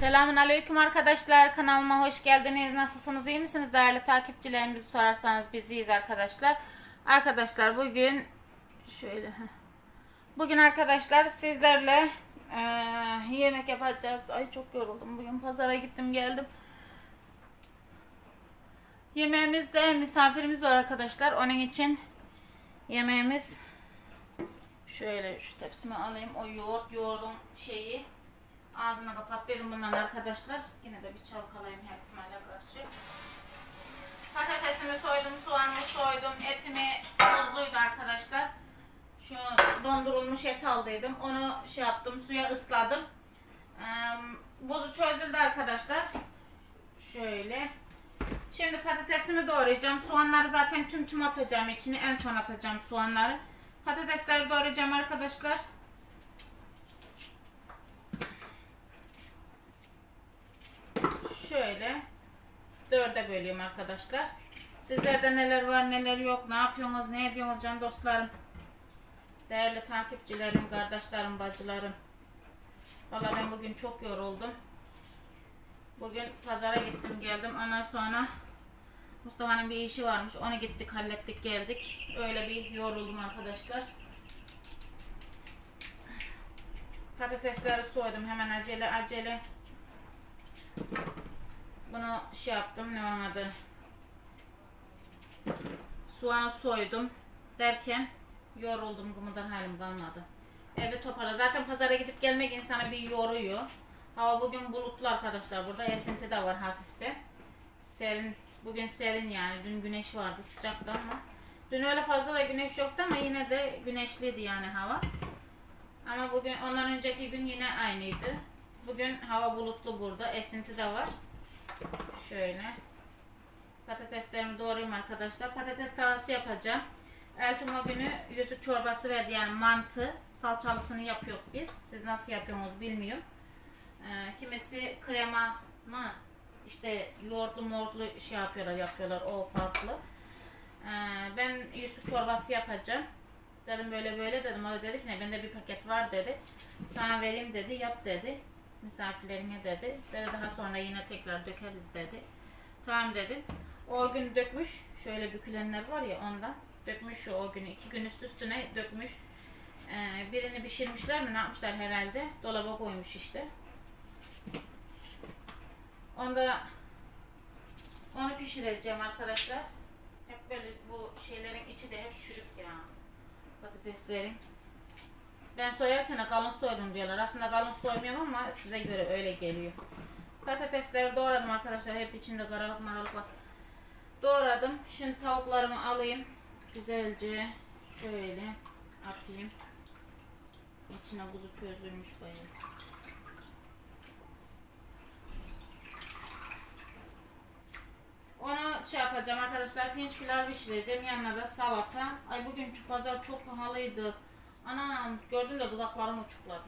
Selamun Aleyküm arkadaşlar. Kanalıma hoş geldiniz. Nasılsınız? iyi misiniz? Değerli takipçilerimizi sorarsanız biz iyiyiz arkadaşlar. Arkadaşlar bugün şöyle. Bugün arkadaşlar sizlerle eee, yemek yapacağız. Ay çok yoruldum. Bugün pazara gittim geldim. Yemeğimizde misafirimiz var arkadaşlar. Onun için yemeğimiz şöyle şu tepsimi alayım. O yoğurt yoğurdum şeyi Ağzını kapat dedim bundan arkadaşlar. Yine de bir çalkalayayım her ihtimale karşı. Patatesimi soydum, soğanımı soydum. Etimi tuzluydu arkadaşlar. Şu dondurulmuş et aldıydım. Onu şey yaptım, suya ısladım. Ee, buzu çözüldü arkadaşlar. Şöyle. Şimdi patatesimi doğrayacağım. Soğanları zaten tüm tüm atacağım içine. En son atacağım soğanları. Patatesleri doğrayacağım arkadaşlar. Şöyle dörde bölüyorum arkadaşlar. Sizlerde neler var neler yok ne yapıyorsunuz ne ediyorsunuz can dostlarım. Değerli takipçilerim, kardeşlerim, bacılarım. Valla ben bugün çok yoruldum. Bugün pazara gittim geldim. Ondan sonra Mustafa'nın bir işi varmış. Onu gittik hallettik geldik. Öyle bir yoruldum arkadaşlar. Patatesleri soydum hemen acele acele. Bunu şey yaptım ne onun adı soğanı soydum derken yoruldum gımıdan halim kalmadı. Evi toparla. Zaten pazara gidip gelmek insanı bir yoruyor. Hava bugün bulutlu arkadaşlar. Burada esinti de var hafifte. Serin. Bugün serin yani. Dün güneş vardı sıcaktı ama. Dün öyle fazla da güneş yoktu ama yine de güneşliydi yani hava. Ama bugün ondan önceki gün yine aynıydı. Bugün hava bulutlu burada. Esinti de var. Şöyle. Patateslerimi doğrayayım arkadaşlar. Patates tavası yapacağım. Eltim o günü Yusuf çorbası verdi yani mantı. Salçalısını yapıyoruz biz. Siz nasıl yapıyorsunuz bilmiyorum. Ee, kimisi krema mı işte yoğurtlu mortlu şey yapıyorlar yapıyorlar o farklı. Ee, ben Yusuf çorbası yapacağım. Dedim böyle böyle dedim. O da dedi ki ne bende bir paket var dedi. Sana vereyim dedi yap dedi misafirlerine dedi. Dedi daha sonra yine tekrar dökeriz dedi. Tamam dedim. O gün dökmüş. Şöyle bükülenler var ya ondan. Dökmüş o günü. iki gün üst üstüne dökmüş. Ee, birini pişirmişler mi ne yapmışlar herhalde. Dolaba koymuş işte. Onda onu pişireceğim arkadaşlar. Hep böyle bu şeylerin içi de hep çürük ya. Patateslerin. Ben soyarken kalın soydum diyorlar. Aslında kalın soymuyorum ama size göre öyle geliyor. Patatesleri doğradım arkadaşlar. Hep içinde karalık maralık var. Doğradım. Şimdi tavuklarımı alayım. Güzelce şöyle atayım. İçine kuzu çözülmüş bayağı. Onu şey yapacağım arkadaşlar. Pirinç pilav pişireceğim. Yanına da salata. Ay bugün pazar çok pahalıydı. Anam gördün de dudaklarım uçukladı.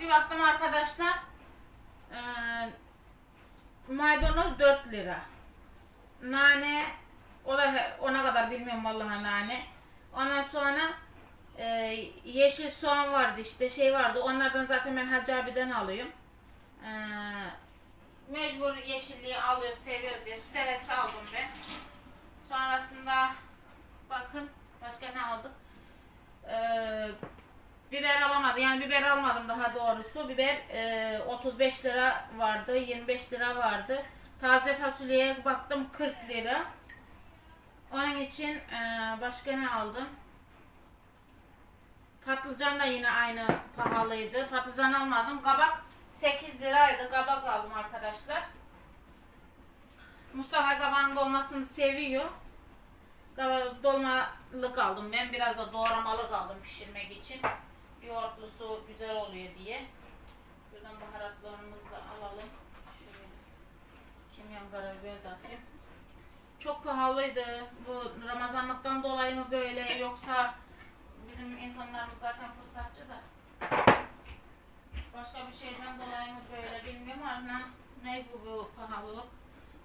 Bir baktım arkadaşlar. eee, maydanoz 4 lira. Nane o da ona kadar bilmiyorum vallahi nane. Ondan sonra e, yeşil soğan vardı işte şey vardı. Onlardan zaten ben Hacı abiden alıyorum. E, mecbur yeşilliği alıyoruz, seviyoruz diye süteresi aldım ben. Sonrasında bakın başka ne aldık? E, biber alamadım. Yani biber almadım daha doğrusu. Biber e, 35 lira vardı, 25 lira vardı. Taze fasulyeye baktım 40 lira. Onun için e, başka ne aldım? Patlıcan da yine aynı pahalıydı. Patlıcan almadım. Kabak 8 liraydı. Kabak aldım arkadaşlar. Mustafa kabağın dolmasını seviyor. Kabak dolmalık aldım. Ben biraz da doğramalık aldım pişirmek için. Yoğurtlusu güzel oluyor diye. Şuradan baharatlarımızı da alalım. Şöyle kimyon karabiber de atayım. Çok pahalıydı. Bu Ramazanlıktan dolayı mı böyle yoksa bizim insanlarımız zaten fırsatçı da. Başka bir şeyden dolayı mı böyle bilmiyorum ama ne bu bu pahalılık.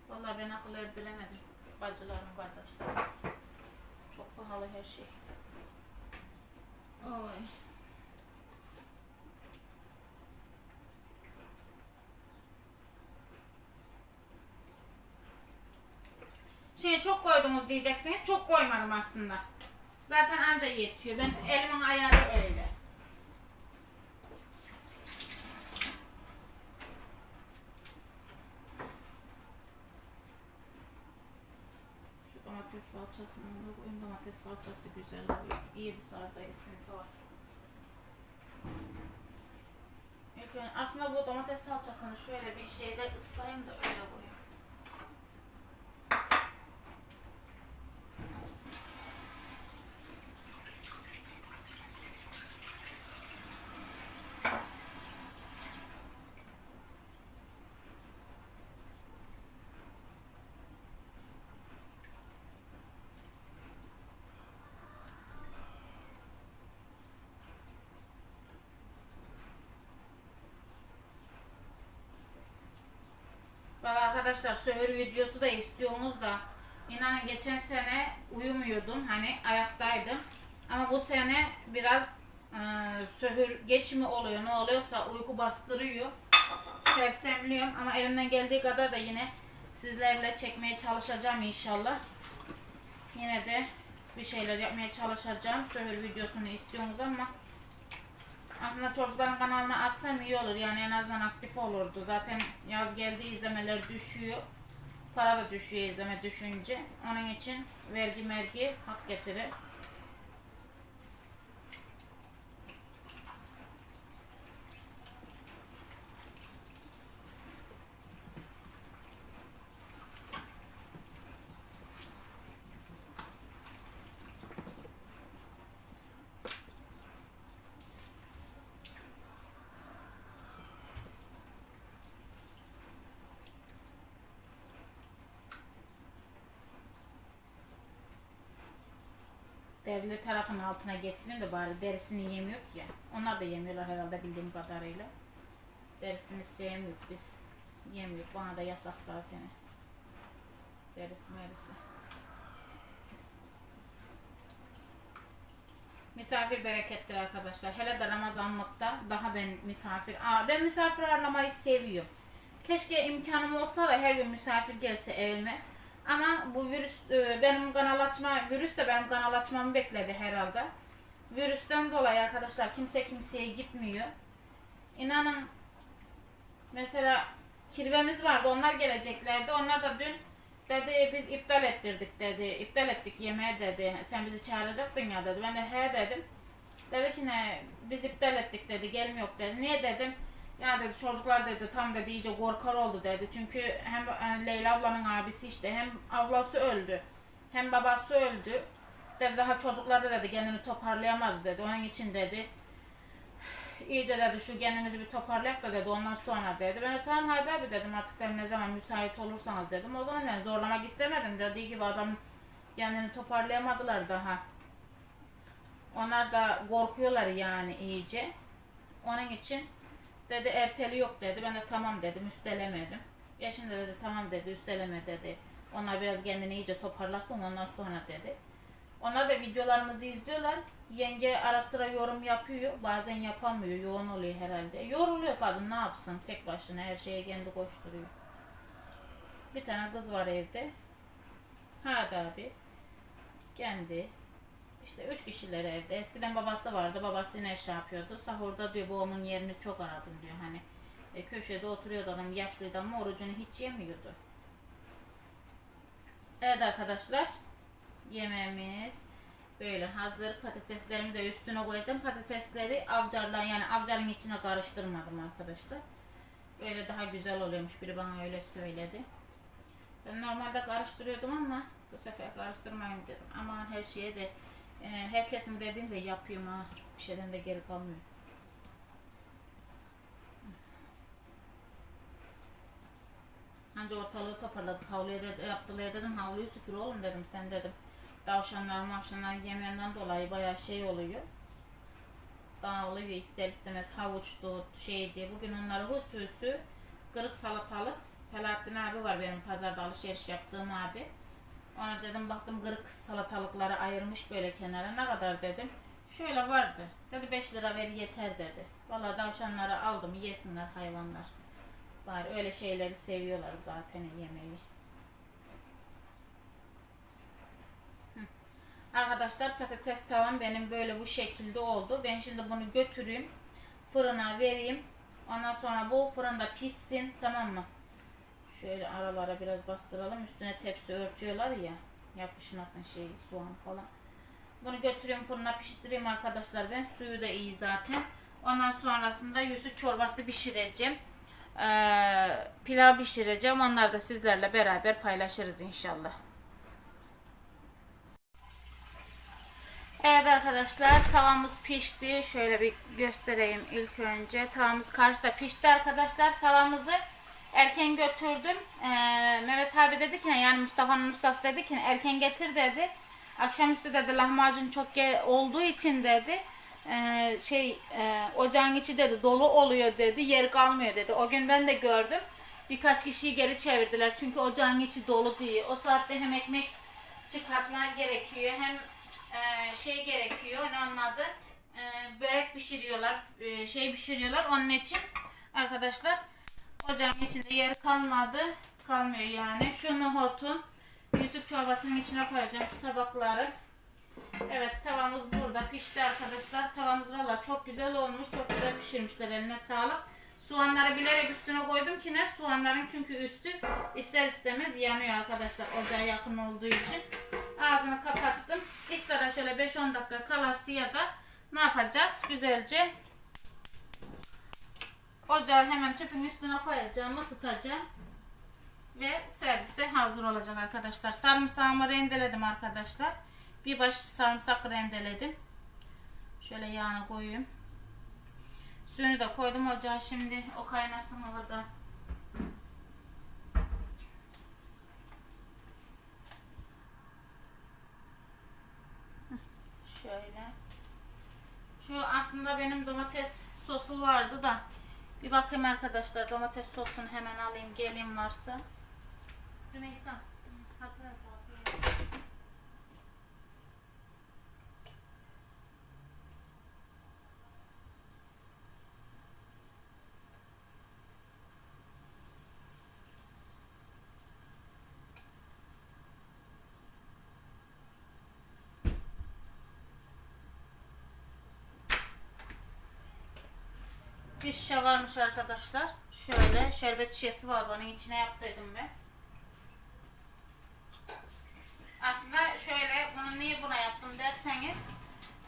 Vallahi ben akıl erdiremedim. Bacılarım, kardeşlerim. Çok pahalı her şey. Oy. Şey çok koydunuz diyeceksiniz. Çok koymadım aslında. Zaten anca yetiyor. Ben elimin ayarı öyle. Şu domates salçasını da. Domates salçası güzel oluyor. İyi dışarıda esinti var. Aslında bu domates salçasını şöyle bir şeyde ıslayayım da öyle koyayım. Valla arkadaşlar söhür videosu da istiyorsunuz da. İnanın geçen sene uyumuyordum hani ayaktaydım. Ama bu sene biraz e, söhür geç mi oluyor. Ne oluyorsa uyku bastırıyor. Sersemliyorum ama elimden geldiği kadar da yine sizlerle çekmeye çalışacağım inşallah. Yine de bir şeyler yapmaya çalışacağım söhür videosunu istiyorsunuz ama aslında çocukların kanalına atsam iyi olur. Yani en azından aktif olurdu. Zaten yaz geldi izlemeler düşüyor. Para da düşüyor izleme düşünce. Onun için vergi mergi hak getirir. Derili tarafın altına getireyim de bari derisini yemiyor ki. Onlar da yemiyorlar herhalde bildiğim kadarıyla. Derisini sevmiyor biz. Yemiyor. Bana da yasak zaten. Derisi merisi. Misafir berekettir arkadaşlar. Hele de Ramazanlıkta daha ben misafir... Aa, ben misafir ağırlamayı seviyorum. Keşke imkanım olsa da her gün misafir gelse evime. Ama bu virüs e, benim kanal açma, virüs de benim kanal açmamı bekledi herhalde. Virüsten dolayı arkadaşlar kimse kimseye gitmiyor. İnanın mesela kirvemiz vardı onlar geleceklerdi. Onlar da dün dedi biz iptal ettirdik dedi. İptal ettik yemeğe dedi. Sen bizi çağıracaktın ya dedi. Ben de he dedim. Dedi ki ne biz iptal ettik dedi gelmiyor dedi. Niye dedim. Ya dedi çocuklar dedi tam dedi iyice korkar oldu dedi. Çünkü hem e, Leyla ablanın abisi işte hem ablası öldü. Hem babası öldü. Dedi daha çocuklar da dedi kendini toparlayamadı dedi. Onun için dedi iyice dedi şu kendimizi bir toparlayak da dedi ondan sonra dedi. Ben de tamam hadi abi dedim artık dedim ne zaman müsait olursanız dedim. O zaman yani zorlamak istemedim. Dediği gibi adam kendini toparlayamadılar daha. Onlar da korkuyorlar yani iyice. Onun için Dedi erteli yok dedi. Ben de tamam dedim üstelemedim. Eşim de dedi tamam dedi üsteleme dedi. Onlar biraz kendini iyice toparlasın ondan sonra dedi. Onlar da videolarımızı izliyorlar. Yenge ara sıra yorum yapıyor. Bazen yapamıyor. Yoğun oluyor herhalde. Yoruluyor kadın ne yapsın tek başına her şeye kendi koşturuyor. Bir tane kız var evde. Hadi abi. Kendi. İşte üç kişiler evde. Eskiden babası vardı. Babası ne şey yapıyordu. Sahurda diyor babamın yerini çok aradım diyor. Hani e, köşede oturuyordu adam yaşlıydı ama orucunu hiç yemiyordu. Evet arkadaşlar. Yemeğimiz böyle hazır. Patateslerimi de üstüne koyacağım. Patatesleri avcarla yani avcarın içine karıştırmadım arkadaşlar. Böyle daha güzel oluyormuş. Biri bana öyle söyledi. Ben normalde karıştırıyordum ama bu sefer karıştırmayayım dedim. Ama her şeye de e, herkesin dediğini de yapıyorum ha. Bir şeyden de geri kalmıyor. Anca ortalığı toparladık. Havluya da yaptılar dedim. Havluyu süpür oğlum dedim. Sen dedim. Tavşanlar mavşanlar yemenden dolayı bayağı şey oluyor. Dağılıyor ister istemez havuçtu şeydi. Bugün onları hususu kırık salatalık Selahattin abi var benim pazarda alışveriş yaptığım abi. Ona dedim baktım kırık salatalıkları ayırmış böyle kenara. Ne kadar dedim. Şöyle vardı. Dedi 5 lira ver yeter dedi. Vallahi tavşanları aldım yesinler hayvanlar. Bari öyle şeyleri seviyorlar zaten yemeği. Arkadaşlar patates tavam benim böyle bu şekilde oldu. Ben şimdi bunu götüreyim. Fırına vereyim. Ondan sonra bu fırında pişsin. Tamam mı? Şöyle aralara biraz bastıralım. Üstüne tepsi örtüyorlar ya. Yapışmasın şey soğan falan. Bunu götürüyorum fırına pişireyim arkadaşlar. Ben suyu da iyi zaten. Ondan sonrasında yüzük çorbası pişireceğim. Ee, pilav pişireceğim. Onları da sizlerle beraber paylaşırız inşallah. Evet arkadaşlar tavamız pişti. Şöyle bir göstereyim ilk önce. Tavamız karşıda pişti arkadaşlar. Tavamızı erken götürdüm. Ee, Mehmet abi dedi ki yani Mustafa'nın ustası dedi ki erken getir dedi. Akşamüstü dedi lahmacun çok olduğu için dedi. ee, şey e, ocağın içi dedi dolu oluyor dedi. Yer kalmıyor dedi. O gün ben de gördüm. Birkaç kişiyi geri çevirdiler. Çünkü ocağın içi dolu diye. O saatte hem ekmek çıkartmak gerekiyor hem e, şey gerekiyor ne onun adı E, börek pişiriyorlar e, şey pişiriyorlar onun için arkadaşlar ocağın içinde yer kalmadı. Kalmıyor yani. Şu nohutu Yusuf çorbasının içine koyacağım şu tabakları. Evet tavamız burada pişti arkadaşlar. Tavamız valla çok güzel olmuş çok güzel pişirmişler. Eline sağlık. Soğanları bilerek üstüne koydum ki ne? Soğanların çünkü üstü ister istemez yanıyor arkadaşlar ocağa yakın olduğu için. Ağzını kapattım. İftara şöyle 5-10 dakika kalası ya da ne yapacağız? Güzelce ocağı hemen tüpün üstüne koyacağım, ısıtacağım. Ve servise hazır olacak arkadaşlar. Sarımsağımı rendeledim arkadaşlar. Bir baş sarımsak rendeledim. Şöyle yağını koyayım. Suyunu da koydum ocağa şimdi. O kaynasın orada. Şöyle. Şu aslında benim domates sosu vardı da bir bakayım arkadaşlar domates sosunu hemen alayım gelin varsa. Rümeysa. Hazır. Bir şişe varmış arkadaşlar. Şöyle şerbet şişesi vardı onun içine yaptıydım ben. Aslında şöyle bunu niye buna yaptım derseniz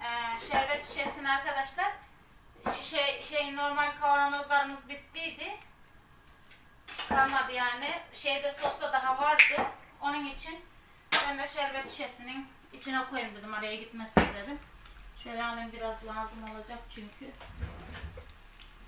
eee, şerbet şişesini arkadaşlar şişe şey normal kavanozlarımız bittiydi. Kalmadı yani. Şeyde sosta daha vardı. Onun için ben de şerbet şişesinin içine koyayım dedim. Araya gitmesin dedim. Şöyle alayım biraz lazım olacak çünkü.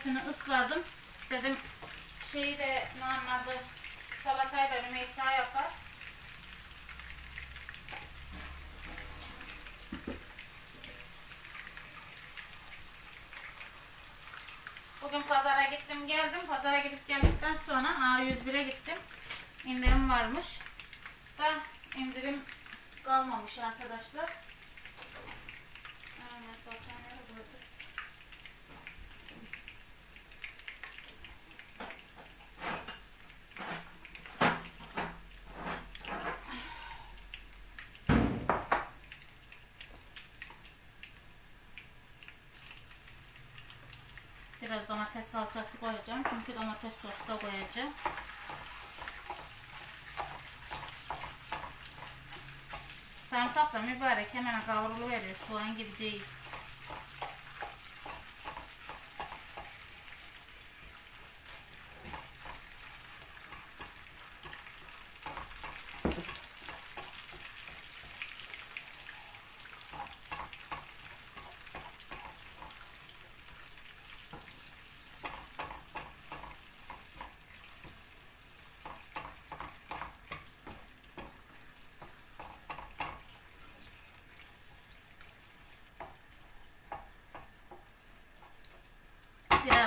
Su teresini ısladım. Dedim şeyi de anladı salatayı da Rümeysa yapar. Bugün pazara gittim geldim. Pazara gidip geldikten sonra A101'e gittim. İndirim varmış. Da indirim kalmamış arkadaşlar. Aynen salça nerede burada? Biraz domates salçası koyacağım. Çünkü domates sosu da koyacağım. Sarımsak da mübarek hemen kavruluveriyor. Soğan gibi değil.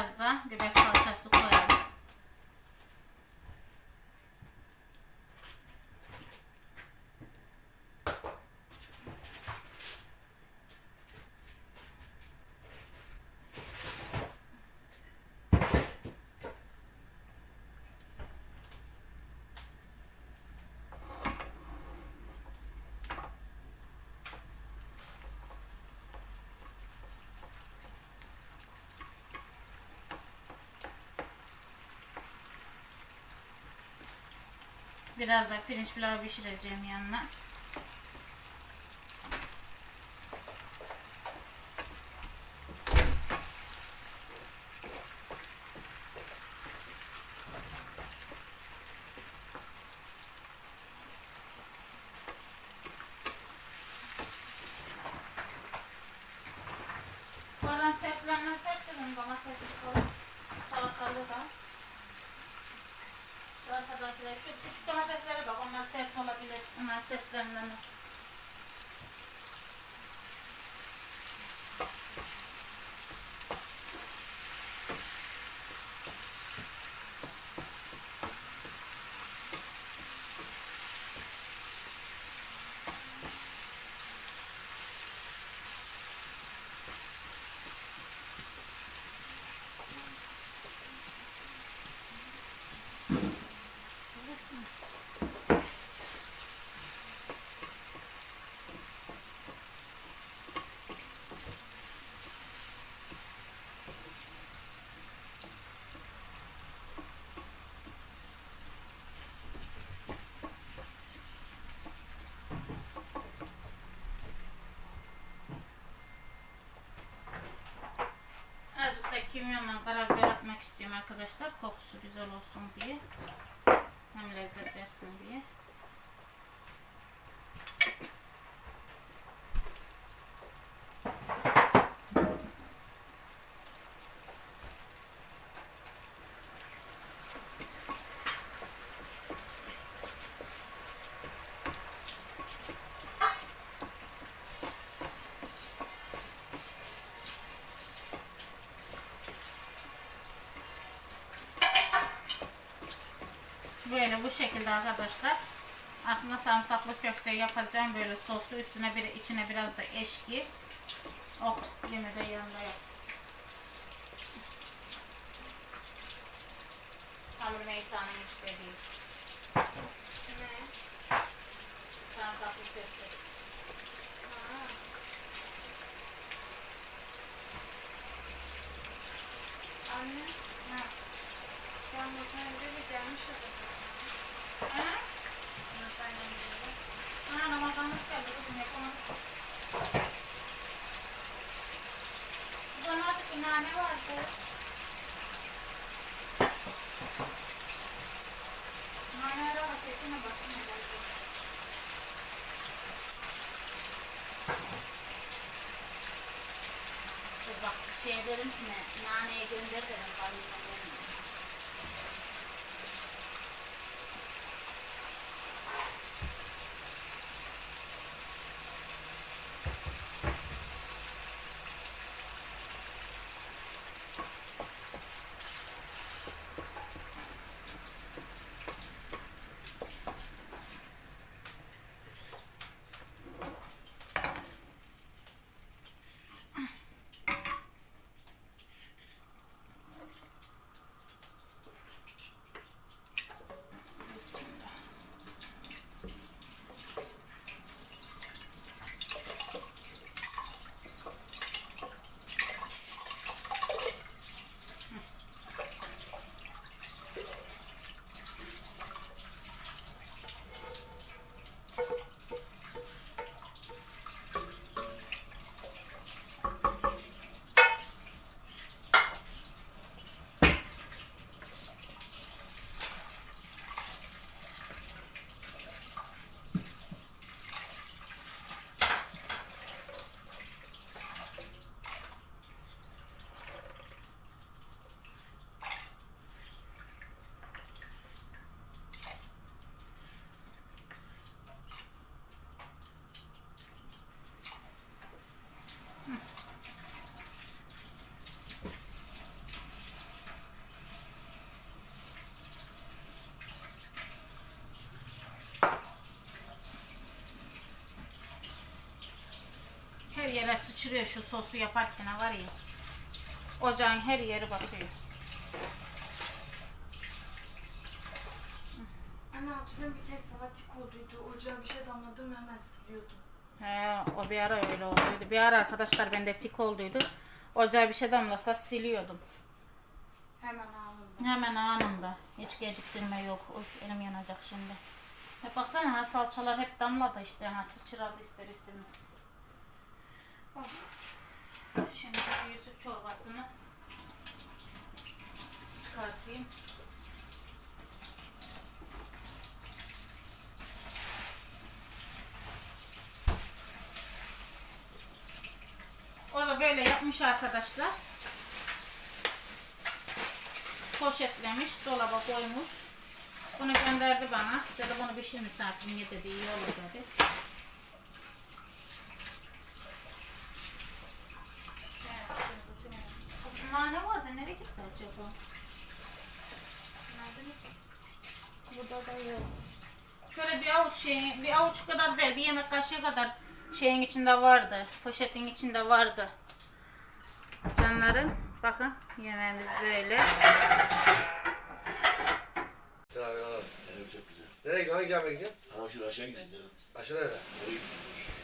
Biraz da biber salçası koyalım. Biraz da pirinç pilavı pişireceğim yanına. Oradan sebzelerini seçtim. Domatesi falan. Salatalığı da. Arkadaşlar şu küçük domateslere bak onlar sert olabilir. Onlar sertlerinden. Azıcık da kimyonla karabiber atmak istiyorum arkadaşlar. Kokusu güzel olsun diye. Hem lezzet versin diye. Böyle bu şekilde arkadaşlar. Aslında sarımsaklı köfte yapacağım böyle soslu üstüne bir içine biraz da eşki. Oh yine de yanında yap. Tam Rümeysa'nın istediği. Ne? Sarımsaklı köfte. Ha. Anne. Ha. Sen bu kendi bir gelmiş Ha? Ha, Ramazanlık geldi kızım yapamadık. Bu zaman artık bir nane vardı. Nane araba sesine bakın herhalde. Dur bak şey dedim ki ne, naneye gönder dedim sıçrıyor şu sosu yaparken var ya. Ocağın her yeri batıyor. Anne hatırlıyorum bir kere salatik olduydu. Ocağa bir şey damladım hemen siliyordum. He, o bir ara öyle olduydu. Bir ara arkadaşlar bende tik olduydu. Ocağa bir şey damlasa siliyordum. Hemen anında. Hemen anında. Hiç geciktirme yok. Oy, elim yanacak şimdi. Hep baksana ha, salçalar hep damladı işte. Ha, sıçradı ister istemez. Şimdi Yusuf çorbasını çıkartayım. O da böyle yapmış arkadaşlar. Poşetlemiş, dolaba koymuş. Bunu gönderdi bana. Dedi bunu bir şey misafirin ye dedi, iyi olur dedi. Kızım nane vardı, nereye gitti acaba? Nerede mi? Burada da yok. Şöyle bir avuç şey, bir avuç kadar değil, bir yemek kaşığı kadar şeyin içinde vardı. Poşetin içinde vardı. Canlarım, bakın yemeğimiz böyle. Tedavi alalım. Evet çok güzel. Nereye gidiyorsun? Hangi camiye gidiyorsun? Ama şimdi aşağı ya. Aşağı? Nereye?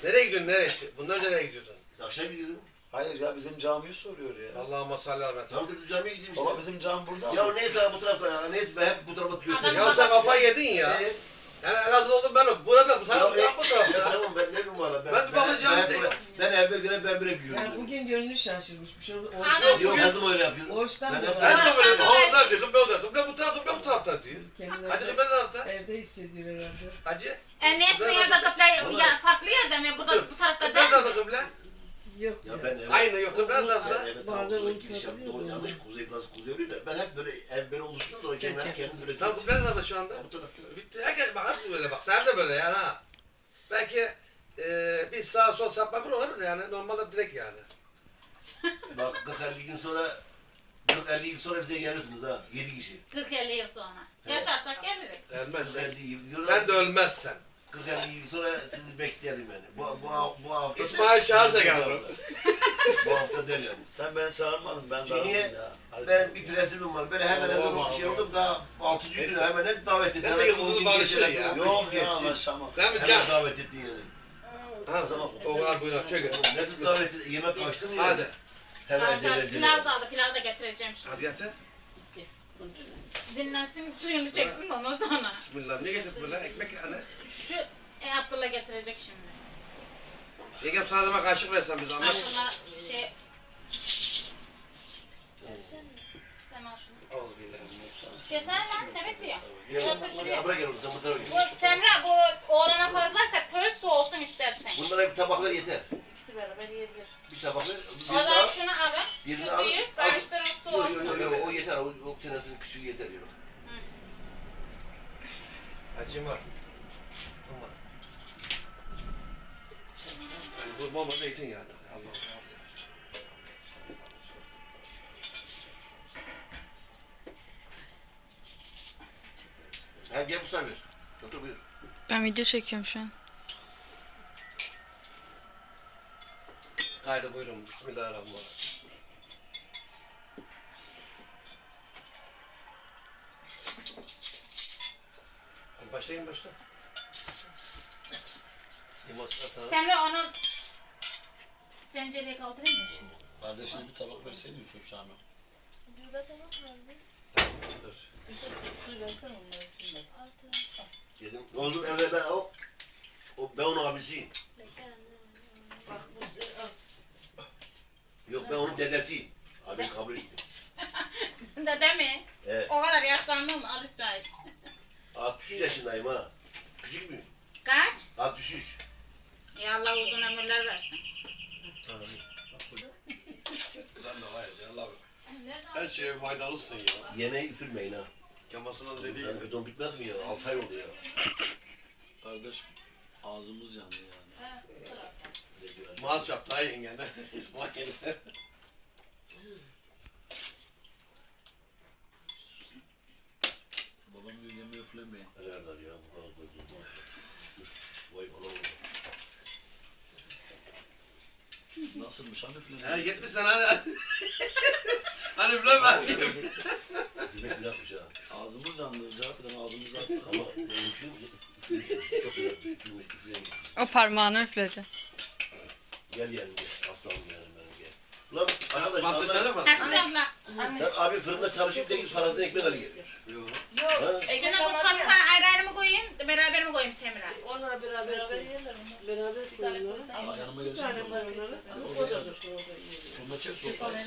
Nereye gidiyorsun? Nereye? Bundan önce nereye gidiyordun? Aşağı gidiyorum. Hayır ya bizim camiyi soruyor ya. Allah'ıma salli ala Tamam da biz camiye gideyim işte. Baba bizim cami burada Ya mı? neyse bu tarafta ya. Neyse ben hep bu tarafa gösteriyorum. Ya sen kafayı yedin ya. Ee, Yani Elazığlı oldum ben o. Burada bu sen ya, bu e, ya tamam ben ne bileyim valla. Ben, Ben de bakacağım ben, diye. ben, evde göre ben bire biliyorum. Yani bugün gönlü şaşırmış. Oruç, Adam- Yok kızım öyle yapıyor. Oruçtan Ben da hep- Ben var. de böyle onlar diyor. Kıble o Kıble bu tarafta, kıble bu tarafta diyor. Hacı kıble ne tarafta? evde hissediyor herhalde. Hacı. E Kıble yerde kıble ya farklı yerde mi? Burada bu tarafta değil ne tarafta mi? Yok Ya ben eve... Aynı yok kıble ne tarafta? Evet Bazen unutabiliyor Giriş yaptım. Doğru da. yanlış. Kuzey biraz kuzey oluyor da ben hep böyle ev böyle oluştuğum zaman kendim hep kendim böyle... Tamam ne tarafta şu anda? Bu tarafta. Bitti. Herkes bak hep böyle bak. Sen de böyle yani ha. Belki eee bir sağ sol sapma bir olabilir de yani normalde direkt yani. Bak 40-50 gün sonra... 40-50 yıl sonra bize gelirsiniz ha. 7 kişi. 40-50 yıl sonra. Yaşarsak geliriz. Ölmezsen. 40-50 yıl. Sen de ölmezsen. 40-50 yıl sonra sizi beklerim yani. Bu, bu, bu hafta... İsmail çağırsa gel. Bu hafta yani. Sen beni çağırmadın ben Çünkü niye? Ben bir prensibim var. Böyle hemen Allah. bir şey oldum daha 6. gün hemen hep davet yıldızlı on gün barışır ya. gün Yok ya anlaşamam. Değil mi Hemen Can? davet ettin yani. Ha, o kadar buyurun. Şöyle götür. Nasıl davet ettin? Yemek kaçtı mı yani? Hadi. Hemen pilav kaldı. Pilav da getireceğim şimdi. Hadi getir. Dinlensin suyunu çeksin ondan sonra. Bismillah. Ne getirdin böyle? Ekmek yani. Şu e, Abdullah getirecek şimdi. Yengem sana zaman kaşık versen bize anlat. Abdullah şey... Sen al şunu. Yesene lan ne bekliyor? Gel, Çatır şuraya. Ya bırak gel oradan bu tarafa Bu gel. Semra bu oğlana fazlaysa pöl soğusun istersen. Bunlara bir tabak ver yeter. İkisi beraber yiyebilir. Bir tabak ver. O zaman şunu alın. Birini Şu al. büyük yeter yok. Acım var. Ama. Yani bu baba zeytin yani. Allah Allah. Ha gel sen ver. Otur buyur. Ben video çekiyorum şu an. Haydi buyurun. Bismillahirrahmanirrahim. Başlayın başla. Limonsu atalım. Semra onu tencereye kaldırayım mı şimdi? Kardeşine bir tabak verseydin Yusuf Sami. Dur. Yedim. Oğlum Emre ben o, o ben onun abisiyim. Yok ben onun dedesiyim. Abim kabul etmiyor. Dede mi? Evet. O kadar yaşlandım al İsrail. 63 yaşındayım ha. Küçük müyüm? Kaç? 63. Ya Allah uzun ömürler versin. Sen de var ya Allah Her şeye faydalısın ya. Yemeği üfürmeyin ha. Kemasına dediği Sen gibi. ödon bitmedi mi ya? 6 ay oldu ya. Kardeş ağzımız yandı yani. Ne diyor? Muaz yaptı ha yengen. İsmail. Babam diyor yemeği üflemeyin. Ayarlar ya. bu kadar koydum. Vay. Nasılmış hani Ha üflemeyin? gitmiş sen hani. hani üfleme. Yemek yapmış ha. Ağzımız yandı. Cevap eden ağzımız attı. Ama çok güzel. Üflemiş. O parmağını üfledi. Gel yani gel. Aslanım gel. Ulan arkadaş? Hatice abla. sen abi fırında çalışıp git parasını ekmek al gel. Yok. Ha? Şimdi bu çocuklar ayrı ayrı mı koyayım, beraber mi koyayım Semra? Onlar beraber beraber yiyorlar. Beraber koyuyorlar. Aa, yanıma Bir gelsin. tane koy onlara. O da dursun orada yiyor. Bunu da çek sofraya.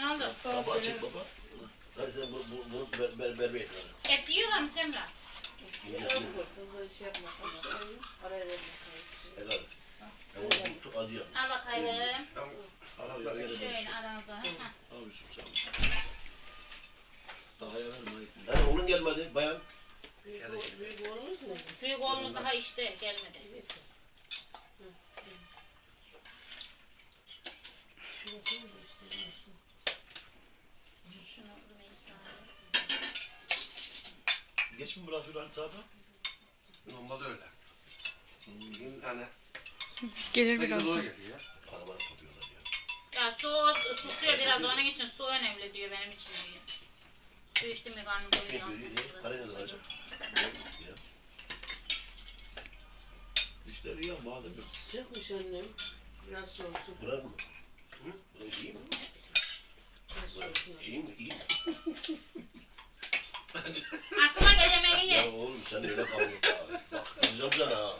Ne oldu? Tabağı çek baba. Hadi sen bu, bu, bu ber, ber, berber et. Et yiyorlar mı Semra? Fazla şey yapmasın. Araya verme. helal. Ya bu- çok acı yapmış. Al bakayım. Araplar geldi. Şöyle aranıza. Yusuf sen. Daha ya verme ayıp. Yani oğlun gelmedi bayan. Büyük oğlumuz ne? Büyük oğlumuz daha işte gelmedi. Şunu Rümeysa. Geç mi bırakıyor Halit abi? Normalde öyle. Bugün hani Gelir 8'e birazdan. doğru geliyor ya. Ya su susuyor biraz onun için su önemli diyor benim için diyor. Su içtim mi karnım doyuyor veriyor. aslında. Para ne kadar acaba? Ya. İşler iyi ama değil mi? Sıcakmış annem. Biraz soğusun. Burak mı? Hı? Burak iyi mi? Biraz soğusun. İyi mi? İyi. Aklıma gelemeyi Ya ye. oğlum sen öyle kavga Bak kızacağım ha.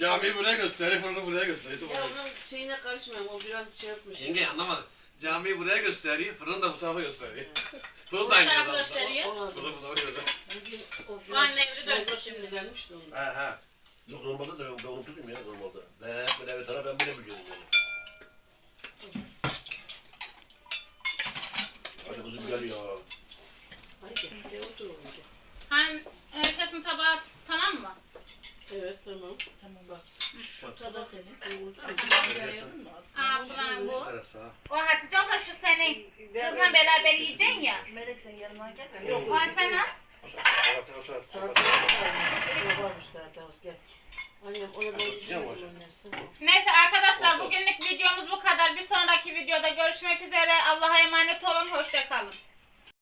Camiyi buraya gösteriyor, fırını buraya gösteriyor. Ya onun şeyine karışmayalım. O biraz şey yapmış. Yenge anlamadı. Camiyi buraya gösteriyor, fırını da bu tarafa gösteriyor. Fırın da aynı yerden. gösteriyor. Ona Fırın bu tarafa gösteriyor. Bugün o Bu annem biraz de fazla dönmüş. sinirlenmişti onun. He he. Yok normalde de ben, ben ya normalde. Ben hep böyle evet taraf ben böyle biliyorum yani. Hadi kızım gel ya. Haydi gel otur oğlum gel. Hani herkesin tabağı tamam mı? Evet tamam. Tamam bak. Şu tabağı senin. Buranın bu. O Hatice abla şu senin kızla beraber yiyeceksin ya. Melek sen yanıma gel. Atacağım hocam. Neyse arkadaşlar bugünlük videomuz bu kadar. Bir sonraki videoda görüşmek üzere. Allah'a emanet olun. Hoşça kalın.